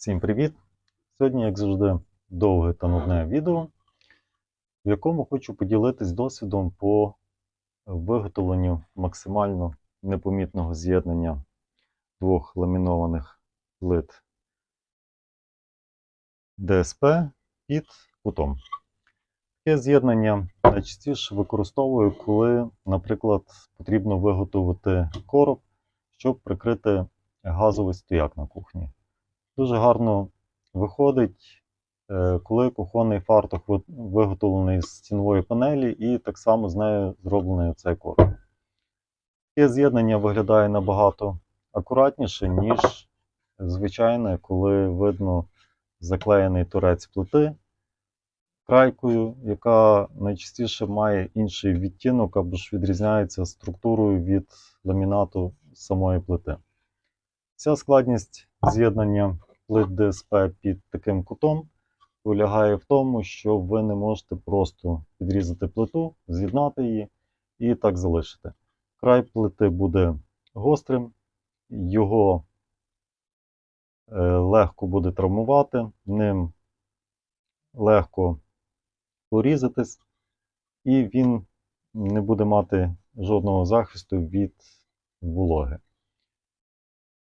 Всім привіт! Сьогодні, як завжди, довге та нудне відео, в якому хочу поділитись досвідом по виготовленню максимально непомітного з'єднання двох ламінованих плит ДСП під кутом. Таке з'єднання найчастіше використовую, коли, наприклад, потрібно виготовити короб, щоб прикрити газовий стояк на кухні. Дуже гарно виходить, е, коли кухонний фартух виготовлений з стінової панелі, і так само з нею зроблений цей короб. Таке з'єднання виглядає набагато акуратніше, ніж звичайне, коли видно заклеєний торець плити крайкою, яка найчастіше має інший відтінок або ж відрізняється структурою від ламінату самої плити. Ця складність з'єднання плит ДСП під таким кутом полягає в тому, що ви не можете просто підрізати плиту, з'єднати її і так залишити. Край плити буде гострим, його е, легко буде травмувати, ним легко порізатись, і він не буде мати жодного захисту від вологи.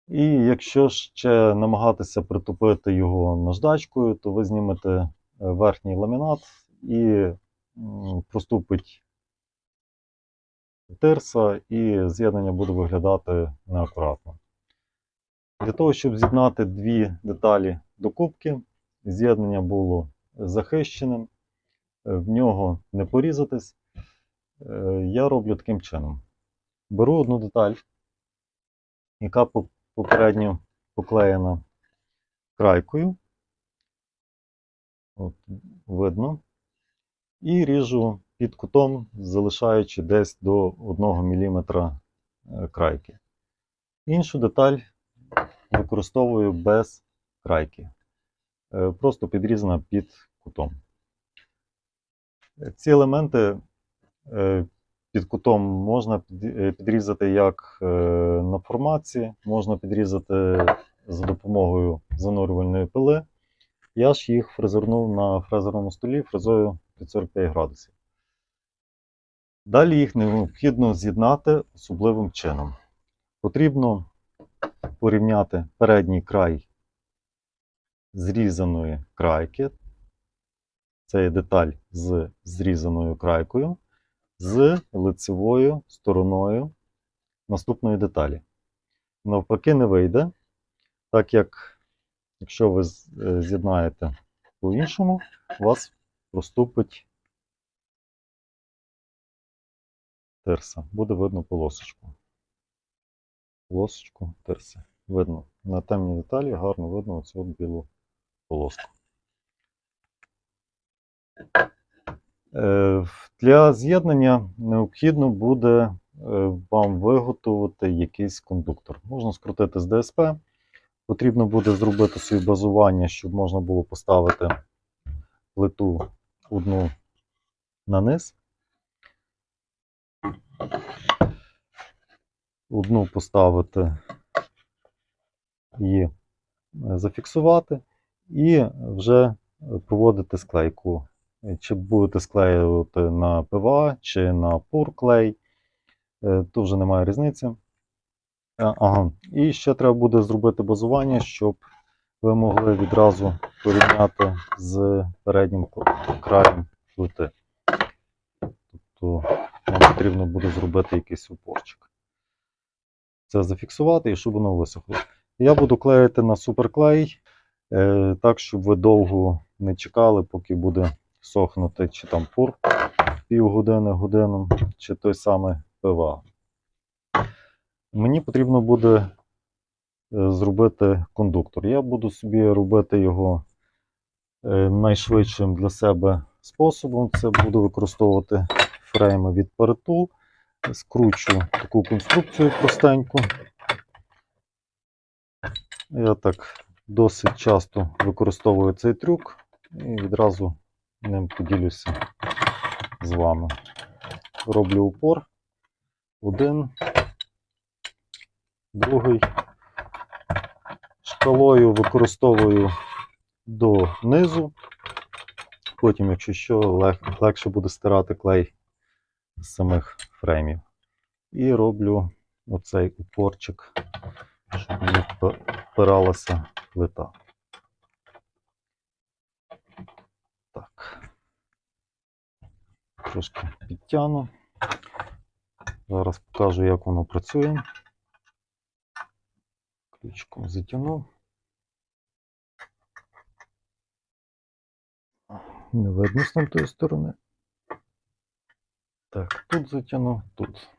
І якщо ще намагатися притупити його наждачкою, то ви знімете е, верхній ламінат і проступить тирса, і з'єднання буде виглядати неакуратно. Для того, щоб з'єднати дві деталі до кубки, з'єднання було захищеним, е, в нього не порізатись, е, я роблю таким чином. Беру одну деталь, яка попередньо поклеєна крайкою. От, видно. І ріжу під кутом, залишаючи десь до 1 мм е, крайки. Іншу деталь використовую без крайки. Е, Просто підрізана під кутом. Ці елементи е, під кутом можна е, підрізати як е, на формаці, можна підрізати за допомогою занурювальної пили. Я ж їх фрезернув на фрезерному столі фрезою під 45 градусів. Далі їх необхідно з'єднати особливим чином. Потрібно порівняти передній край зрізаної крайки. Це є деталь з зрізаною крайкою з лицевою стороною наступної деталі. Навпаки, не вийде, так як якщо ви е, з'єднаєте по-іншому, у вас проступить терса. Буде видно полосочку. Полосочку терси. Видно. На темній деталі гарно видно оцю білу полоску. Е, Для з'єднання необхідно буде е, вам виготовити якийсь кондуктор. Можна скрутити з ДСП. Потрібно буде зробити собі базування, щоб можна було поставити плиту одну на низ. Одну поставити і е, зафіксувати, і вже проводити склейку чи будете склеювати на ПВА, чи на пурклей, е, то вже немає різниці. Е, Ага. І ще треба буде зробити базування, щоб ви могли відразу порівняти з переднім краєм плити. Тобто нам потрібно буде зробити якийсь упорчик. Це зафіксувати і щоб воно висохло. Я буду клеїти на суперклей, е, так, щоб ви довго не чекали, поки буде сохнути чи там пур півгодини, годину, чи той самий ПВА. Мені потрібно буде е, зробити кондуктор. Я буду собі робити його е, найшвидшим для себе способом. Це буду використовувати фрейми від Паритул. Скручу таку конструкцію простеньку. Я так досить часто використовую цей трюк і відразу ним поділюся з вами. Роблю упор. Один, другий, шкалою використовую до низу. Потім, якщо що, лег- легше буде стирати клей з самих фреймів. І роблю оцей упорчик, щоб не впиралася плита. Так. Трошки підтягну. Зараз покажу, як воно працює. Ключком затягнув. Не видно з тамтої сторони. Так, тут затягнув, тут.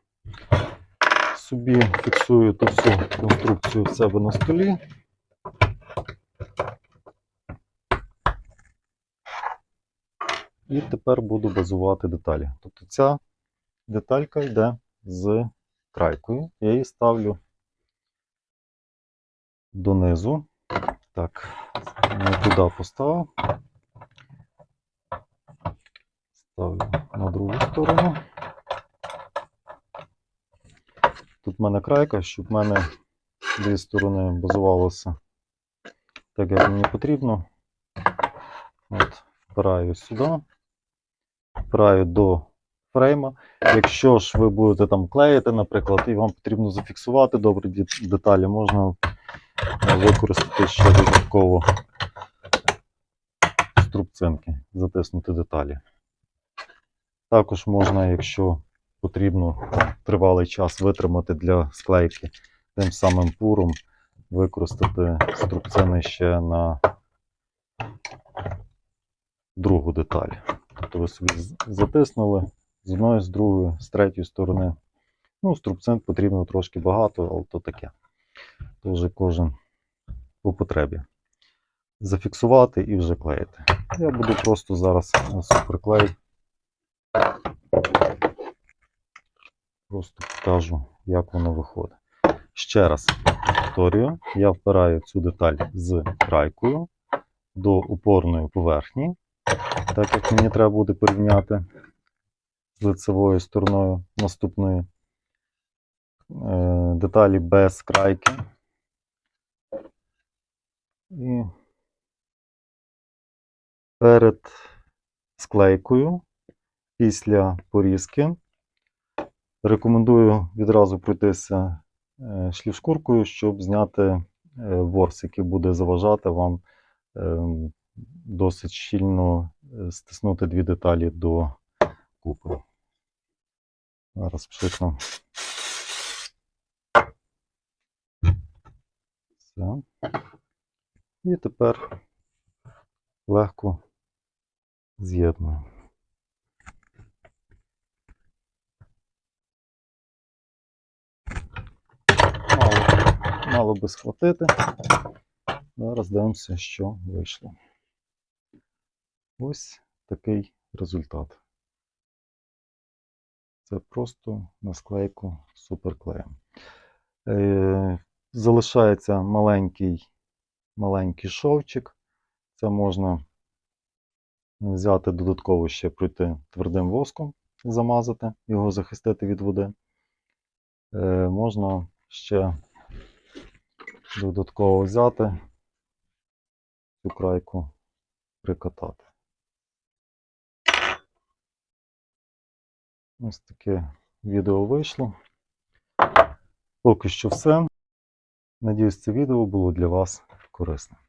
Собі фіксую ту всю конструкцію в себе на столі. І тепер буду базувати деталі. Тобто ця деталька йде з крайкою. Я її ставлю донизу. Так, не туди поставив. Ставлю на другу сторону. Тут в мене крайка, щоб в мене дві сторони базувалося так, як мені потрібно. От, впираю сюди, впираю до фрейма. Якщо ж ви будете там клеїти, наприклад, і вам потрібно зафіксувати добре деталі, можна е, використати ще додатково струбцинки, затиснути деталі. Також можна, якщо потрібно тривалий час витримати для склейки тим самим пуром, використати струбцини ще на другу деталь. Тобто ви собі затиснули з одної, з другої, з третьої сторони. Ну, струбцин потрібно трошки багато, але то таке. То вже кожен по потребі. Зафіксувати і вже клеїти. Я буду просто зараз суперклей. Просто покажу, як воно виходить. Ще раз повторюю, я впираю цю деталь з крайкою до упорної поверхні, так як мені треба буде порівняти з лицевою стороною наступної е, деталі без крайки. І перед склейкою після порізки рекомендую відразу пройтися е, шліфшкуркою, щоб зняти е, ворс, який буде заважати вам е, досить щільно стиснути дві деталі до купи. Зараз пшикну. Все. І тепер легко з'єдную. Мало, мало би схватити. Зараз дивимося, що вийшло. Ось такий результат. Це просто на склейку суперклеєм. Е, залишається маленький, маленький шовчик. Це можна взяти додатково ще пройти твердим воском, замазати, його захистити від води. Е, можна ще додатково взяти цю крайку, прикатати. Ось таке відео вийшло. Поки що все. Надіюсь, це відео було для вас корисним.